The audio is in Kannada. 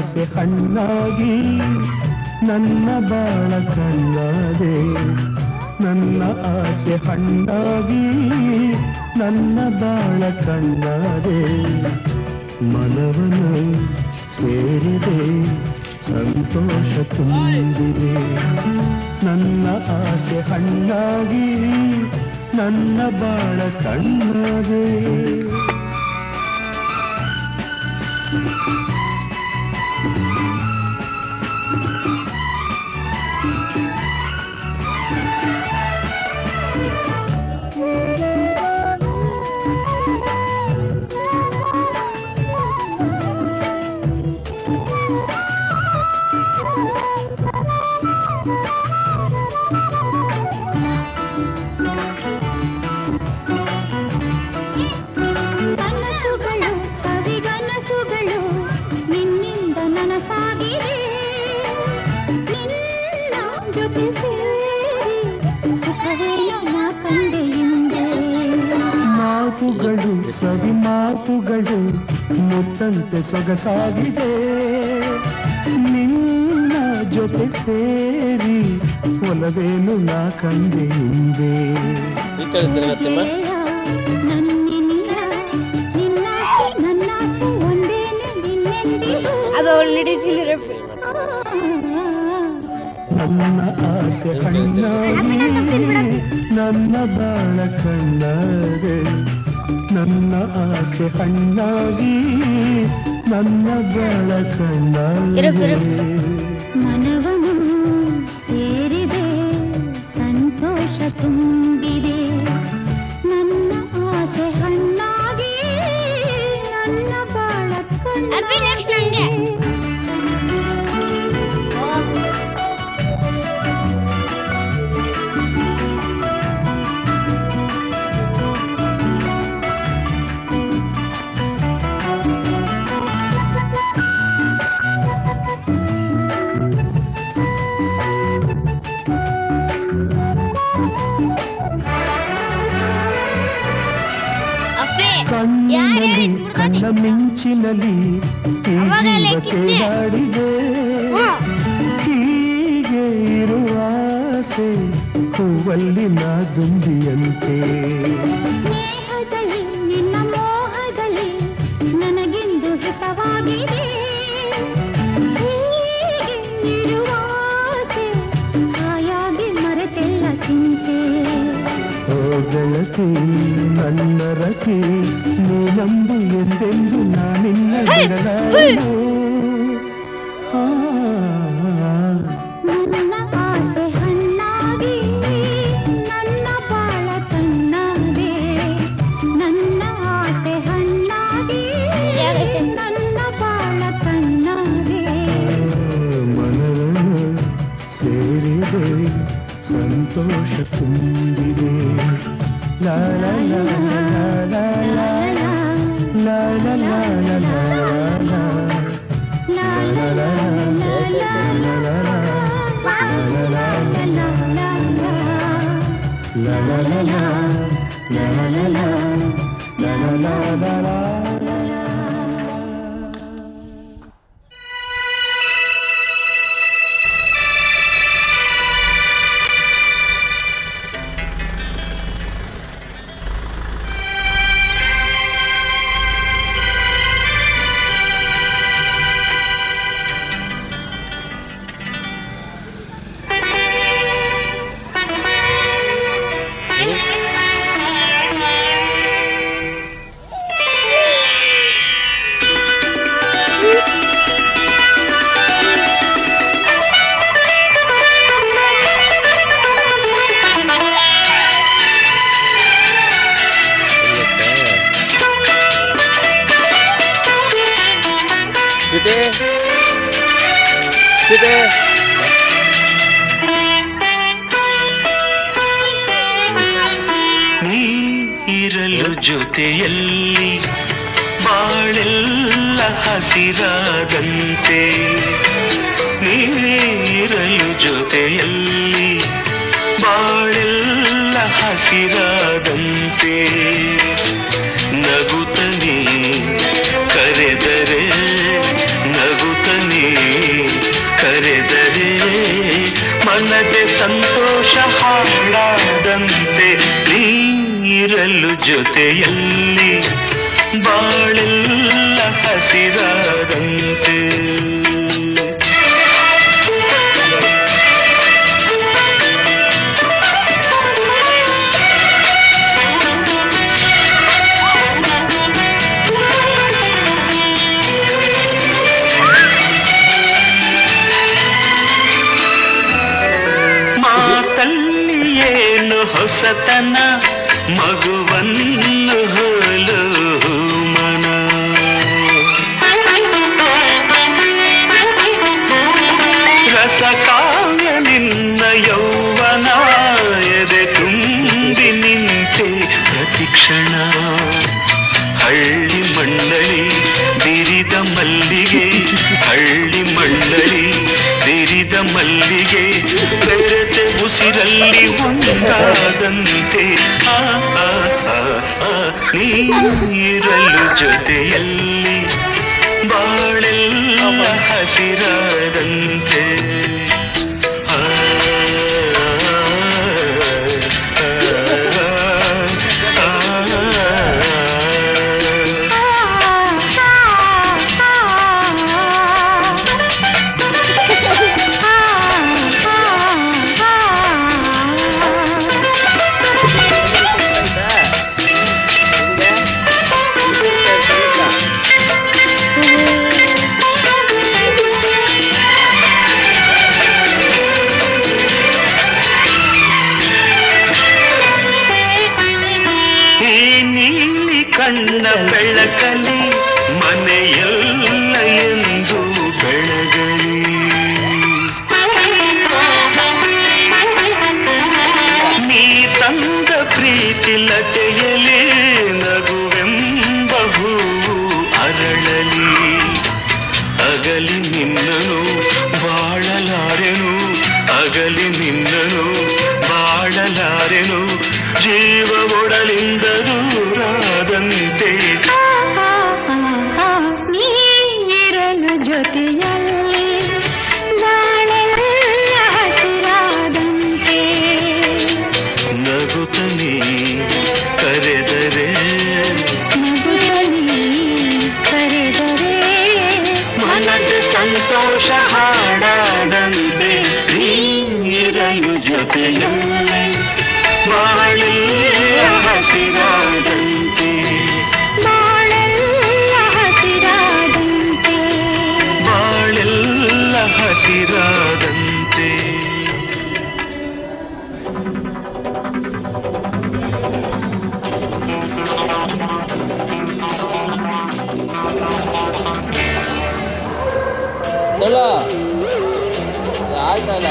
ಹಣ್ಣಾಗಿ ನನ್ನ ಬಾಳ ಕಣ್ಣಾದೆ. ನನ್ನ ಆಸೆ ಹಣ್ಣಾಗಿ ನನ್ನ ಬಾಳ ಕಣ್ಣಾದೆ. ಮನವನ ಸೇರಿದೆ, ಸಂತೋಷ ತುಂಬಿದೆ. ನನ್ನ ಆಸೆ ಹಣ್ಣಾಗಿ ನನ್ನ ಬಾಳ ಕಣ್ಣಾದೆ. ಮಾತುಗಳು ಸವಿ ಮಾತುಗಳು ಮುತ್ತಂತೆ ಸೊಗಸಾಗಿದೆ. ನಿನ್ನ ಜೊತೆ ಸೇರಿ ಒಲವೇನು ನಾ ಕಂಡೆ ಹಿಂದೆ ನಿನ್ನ ನನ್ನಾಸೆ ಒಂದೇನೆ ನಿನ್ನೆಂದಿಗೂ ಅದು ಅವಳು ನಡೀತೀನಿ ನನ್ನ ಆಸೆ ನನ್ನ ಬಾಳ ಕಣ್ಣಾದೆ ನನ್ನ ಆಸೆ ಹಣ್ಣಾಗಿ ನನ್ನ ಬಾಳ ಇರು, ಇರು. ಮನವನು ಸೇರಿದೆ ಸಂತೋಷ ತುಂಬಿದೆ. ನನ್ನ ಆಸೆ ಹಣ್ಣಾಗಿ ನನ್ನ ಬಾಳ ನನ್ನ ಮಿಂಚಿನಲ್ಲಿ ತೇಗಾಡಿದೆ ಹೀಗೆ ಇರುವ ಆಸೆ ನಾ ದುಂಬಿಯಂತೆ. ನಿನ್ನ ಮೋಹದಲ್ಲಿ ನನಗೆಂದು ಹಿತವಾಗಿದೆ. മഴകഴകേ നന്നറകേ നീലമ്പു എന്തെങ്കിലും ഞാൻ ഇന്നോ ಸಂತೋಷ ತುಂಬ Yeah. ಜೊತೆಯಲ್ಲಿ ಬಾಳೆಲ್ಲ ಹಸಿರಾದಂತೆ ನೀರಲು ಜೊತೆಯಲ್ಲಿ ಬಾಳೆಲ್ಲ ಹಸಿರಾದಂತೆ ನಗುತ್ತನೆ ಕರೆದರೆ ನಗುತ್ತನೆ ಕರೆದರೆ ಮನದೆ ಸಂತೋಷ ಹಾಡಾದಂತೆ ನೀ ಜೊತೆಯಲ್ಲಿ ಬಾಳೆಲ್ಲ ಹಸಿರಾದಂತೆ. ಮಲ್ಲಿಗೆ ಹಳ್ಳಿ ಮಳ್ಳಲಿ ಸೇರಿದ ಮಲ್ಲಿಗೆ ಬೆರೆತೆ ಉಸಿರಲ್ಲಿ ಆ, ನೀರಲು ಜೊತೆಯಲ್ಲಿ ಬಾಳೆಲ್ಲ ಹಸಿರಾದಂತೆ. ಕಣ್ಣ ಬೆಳಕಲಿ ಮನೆಯಲ್ಲ ಎಂದು ಬೆಳಗಲಿ ನೀ ತಂದ ಪ್ರೀತಿ ಲತೆಯಲಿ ನಗುವೆಂಬ ಜೊತೆಯಲ್ಲಿ ಬಾಳೆಲ್ಲ ಹಸಿರಾದಂತೆ ಬಾಳೆಲ್ಲ ಹಸಿರಾದಂತೆ ಬಾಳೆಲ್ಲ ಹಸಿರಾದಂತೆ ಚಲೋ ಆಯ್ತಲ್ಲ